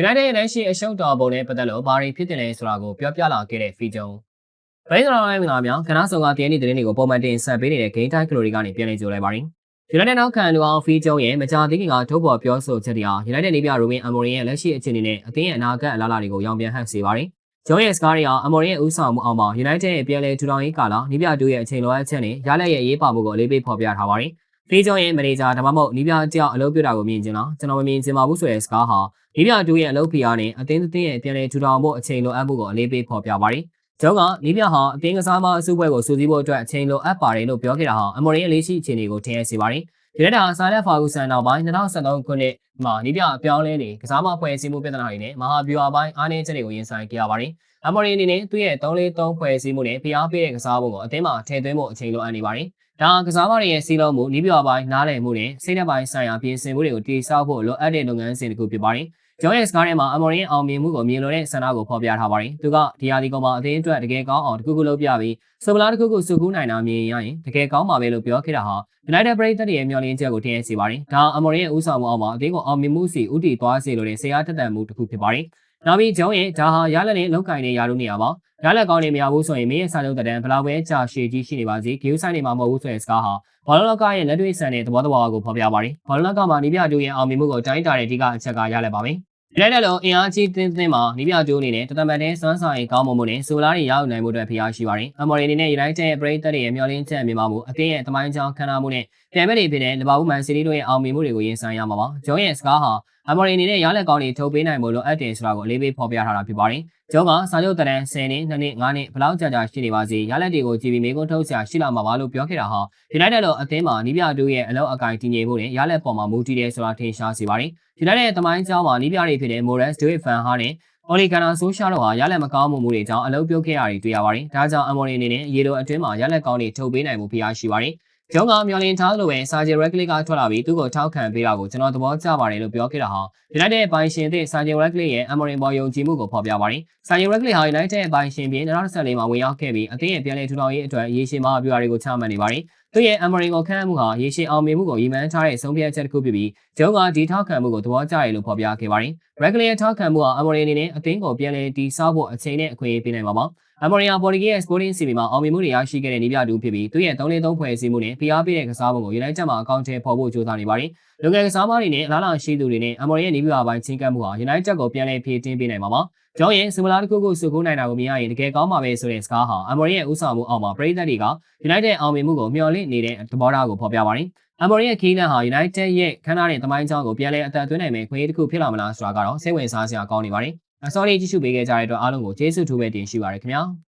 United ရဲ့လက်ရှိအရှုံးတော်ပုံနဲ့ပတ်သက်လို့ဘာတွေဖြစ်တယ်လဲဆိုတာကိုပြောပြလာခဲ့တဲ့ဖီဂျုံဘိန်းတော်ရဲ့မင်္ဂလာများခဏဆောင်ကတည်နေသတင်းတွေကိုပုံမှန်တင်ဆက်ပေးနေတဲ့ Game Time Glory ကနေပြန်လည်ကြိုလိုက်ပါတယ်။ United နောက်ခံလူအောင်ဖီဂျုံရဲ့မကြာသေးခင်ကထုတ်ပေါ်ပြောဆိုချက်တွေဟာ United နေပြရိုဘင်အမိုရင်ရဲ့လက်ရှိအခြေအနေနဲ့အသင်းရဲ့အနာဂတ်အလားအလာတွေကိုရောင်ပြန်ဟပ်စေပါတယ်။ဂျုံရဲ့စကားတွေဟာအမိုရင်ရဲ့ဥဆောင်မှုအောင်မှာ United ရဲ့ပြန်လည်ထူထောင်ရေးကာလနေပြတူရဲ့အချိန်လိုအပ်ချက်နဲ့ရလက်ရဲ့ရေးပါမှုကိုအလေးပေးဖော်ပြထားပါတယ်။ ဖီဂျုံရဲ့မန်နေဂျာဒါမှမဟုတ်နီးပြတယောက်အလုပ်ပြုတာကိုမြင်ချင်လားကျွန်တော်မမြင်ချင်ပါဘူးဆိုတဲ့စကားဟာဒီပြတူရဲ့အလုပ်ဖိအားနဲ့အသင်းသင်းရဲ့ပြန်လည်ထူထောင်ဖို့အချိန်လိုအပ်မှုကိုအလေးပေးဖော်ပြပါတယ်။ကျောင်းကနီးပြဟာအသင်းကစားမအစုပွဲကိုစူးစီးဖို့အတွက်အချိန်လိုအပ်ပါတယ်လို့ပြောခဲ့တာဟာအမော်ရင်ရဲ့လေးရှိအခြေအနေကိုထင်ရစေပါတယ်။ဒီလက်တာဆာလက်ဖာဂူဆန်နောက်ပိုင်း2013ခုနှစ် မှာနီးပြအပြောင်းလဲနေကစားမဖွဲ့စည်းမှုပြဿနာတွေနဲ့မဟာဗျူဟာပိုင်းအားနည်းချက်တွေကိုရင်ဆိုင်ခဲ့ရပါတယ်။အမော်ရင်အနေနဲ့သူ့ရဲ့3-4-3ဖွဲ့စည်းမှုနဲ့ဖိအားပေးတဲ့ကစားပုံကိုအသင်းမှာထည့်သွင်းဖို့အချိန်လိုအပ်နေပါတယ်။ဒါကစားမတွေရဲ့စီးလုံးမှုနီးပြပိုင်းနားလည်မှုနဲ့စိတ်ဓာတ်ပိုင်းဆိုင်ရာပြင်ဆင်မှုတွေကိုတည်ဆောက်ဖို့လိုအပ်တဲ့လုပ်ငန်းစဉ်တစ်ခုဖြစ်ပါတယ်။ကျောင်းရဲ့စကားထဲမှာအမော်ရင်အောင်မြင်မှုကိုမြင်လို့တဲ့ဆန္ဒကိုဖော်ပြထားပါတယ်။သူကဒီယာဒီကောင်မှာအသင်းအတွက်တကယ်ကောင်းအောင်တခုခုလုပ်ပြပြီးဆိုပလာတစ်ခုခုစုကူးနိုင်တာမြင်ရရင်တကယ်ကောင်းပါပဲလို့ပြောခဲ့တာဟာ United ပရိသတ်ရဲ့မျှော်လင့်ချက်ကိုထင်ရစေပါတယ်။ဒါအမော်ရင်ရဲ့ဥဆောင်မှုအောင်မှာအသင်းကိုအောင်မြင်မှုစီဥတီသွားစေလို့တဲ့ဆရာတက်တန်မှုတစ်ခုဖြစ်ပါတယ်။နောက်ပြီးကျောင်းရဲ့ဒါဟာရလက်နဲ့လောက်ကင်တဲ့ယာလို့နေရပါရလက်ကောင်းနေမရဘူးဆိုရင်မင်းရဲ့စာချုပ်တဲ့ဘလောက်ပဲကြာရှည်ကြီးရှိနေပါစေဂီယူဆိုင်နေမှာမဟုတ်ဘူးဆိုတဲ့စကားဟာဘောလုံးလောကရဲ့လက်တွေ့ဆန်တဲ့သဘောတရားကိုဖော်ပြပါတယ်။ဘောလုံးလောကမှာနီးပြတူရဲ့အောင်မြင်မှုကိုတိုင်းတာတဲ့အဓိကအချက်ကရလက်ပါမ ယ်။လက်လက်လုံးအင်အားကြီးတင်းတင်းမှာနီးပြတူအနေနဲ့တတမန်တဲ့စွမ်းဆောင်ရည်ကောင်းမှုနဲ့ဆိုလာတွေရောက်နိုင်မှုအတွက်ဖိအားရှိပါတယ်။အမော်ရီအနေနဲ့ United ရဲ့ပရိသတ်တွေရဲ့မျှော်လင့်ချက်မြင်ပါမှုအသင်းရဲ့တမိုင်းချောင်းခန္ဓာမှုနဲ့ပြန်မဲ့တွေဖြစ်တဲ့လီဗာပူးမန်စီးတီးတို့ရဲ့အောင်မြင်မှုတွေကိုရင်ဆိုင်ရမှာပါ။ဂျုံးရဲ့စကားဟာ အမော်ရီအနေနဲ့ရလက်ကောင်းတွေထုတ်ပေးနိုင်မှုလိုအပ်တယ်ဆိုတာကိုအလေးပေးဖော်ပြထားတာဖြစ်ပါတယ်။ကျောင်းကစာချုပ်တရန်10နှစ်2နှစ်5နှစ်ဘလောက်ကြာကြာရှိနေပါစေရလက်တွေကိုကြည့်ပြီးမေကွန်းထုတ်ဆရာရှိလာမှာပါလို့ပြောခဲ့တာဟာ United လို့အသင်းမှာနီးပြတို့ရဲ့အလောက်အကိုင်တည်ငြိမ်မှုနဲ့ရလက်ပေါ်မှာမူတည်တယ်ဆိုတာထင်ရှားစေပါတယ်။ United ရဲ့တမိုင်းကျောင်းမှာနီးပြတွေဖြစ်တဲ့ Morris, David Van Gaal နဲ့ Oli Gunnar Solskjaer တို့ဟာရလက်မကောင်းမှုမှုတွေကြောင့်အလုပ်ပြုတ်ခဲ့ရတွေတွေ့ရပါတယ်။ဒါကြောင့်အမော်ရီအနေနဲ့ရေလိုအတွင်းမှာရလက်ကောင်းတွေထုတ်ပေးနိုင်မှုဖိအားရှိပါတယ်။ ကျောင်းကမျော်လင့်ထားလို့ပဲစာဂျီရက်ကလစ်ကထွက်လာပြီးသူ့ကိုထောက်ခံပေးတာကိုကျွန်တော်သဘောကျပါတယ်လို့ပြောခဲ့တာဟာ United ရဲ့ပိုင်ရှင်သစ်စာဂျီရက်ကလစ်ရဲ့အမော်ရင်ပေါ်ယုံကြည်မှုကိုဖော်ပြပါတယ်။စာဂျီရက်ကလစ်ဟာ United ရဲ့ပိုင်ရှင်ပြီး2014မှာဝင်ရောက်ခဲ့ပြီးအသင်းရဲ့ပြန်လည်ထူထောင်ရေးအတွက်ရေရှည်မှာပြူရာတွေကိုချမှတ်နေပါတယ်။သူရဲ့အမော်ရင်ကိုခန့်အပ်မှုဟာရေရှည်အောင်မြင်မှုကိုရည်မှန်းထားတဲ့ဆုံးဖြတ်ချက်တစ်ခုဖြစ်ပြီးကျောင်းကဒီထောက်ခံမှုကိုသဘောကျတယ်လို့ဖော်ပြခဲ့ပါတယ်။ Regular ထောက်ခံမှုဟာအမော်ရင်အနေနဲ့အသင်းကိုပြန်လည်တည်ဆောက်ဖို့အချိန်နဲ့အခွင့်အရေးပေးနိုင်မှာပါ။ အမော်ရီယာပေါ်လီဂီရဲ့ Sporting CB မှာအောင်မြင်မှုတွေရရှိခဲ့တဲ့နေပြတူဖြစ်ပြီးသူရဲ့3-3ဖွဲ့စည်းမှုနဲ့ဖိအားပေးတဲ့ကစားပုံကို United မှာအကောင့်ထဲပေါ်ဖို့ကြိုးစားနေပါတယ်။လူငယ်ကစားမတွေနဲ့အလားလာရှိသူတွေနဲ့အမော်ရီရဲ့နေပြပိုင်းချင်းကပ်မှုဟာ United ကိုပြန်လည်ဖြည့်တင်းပေးနိုင်မှာပါ။ကျောင်းရဲ့စမလာတစ်ခုခုစုကူးနိုင်တာကိုမြင်ရရင်တကယ်ကောင်းပါပဲဆိုတဲ့စကားဟာအမော်ရီရဲ့ဥဆောင်မှုအောက်မှာပရိသတ်တွေက United အောင်မြင်မှုကိုမျှော်လင့်နေတဲ့သဘောထားကိုဖော်ပြပါတယ်။အမော်ရီရဲ့ခီးလန်ဟာ United ရဲ့ခန်းနာတဲ့တမိုင်းကြောင်းကိုပြန်လည်အသက်သွင်းနိုင်မယ်ခွင့်ရတစ်ခုဖြစ်လာမလားဆိုတာကတော့စိတ်ဝင်စားစရာကောင်းနေပါတယ်။ အစောလေးကြည့်ရှုပေးခဲ့ကြတဲ့အတွက်အားလုံးကိုကျေးဇူးထူးပဲတင်ရှိပါရခင်ဗျာ။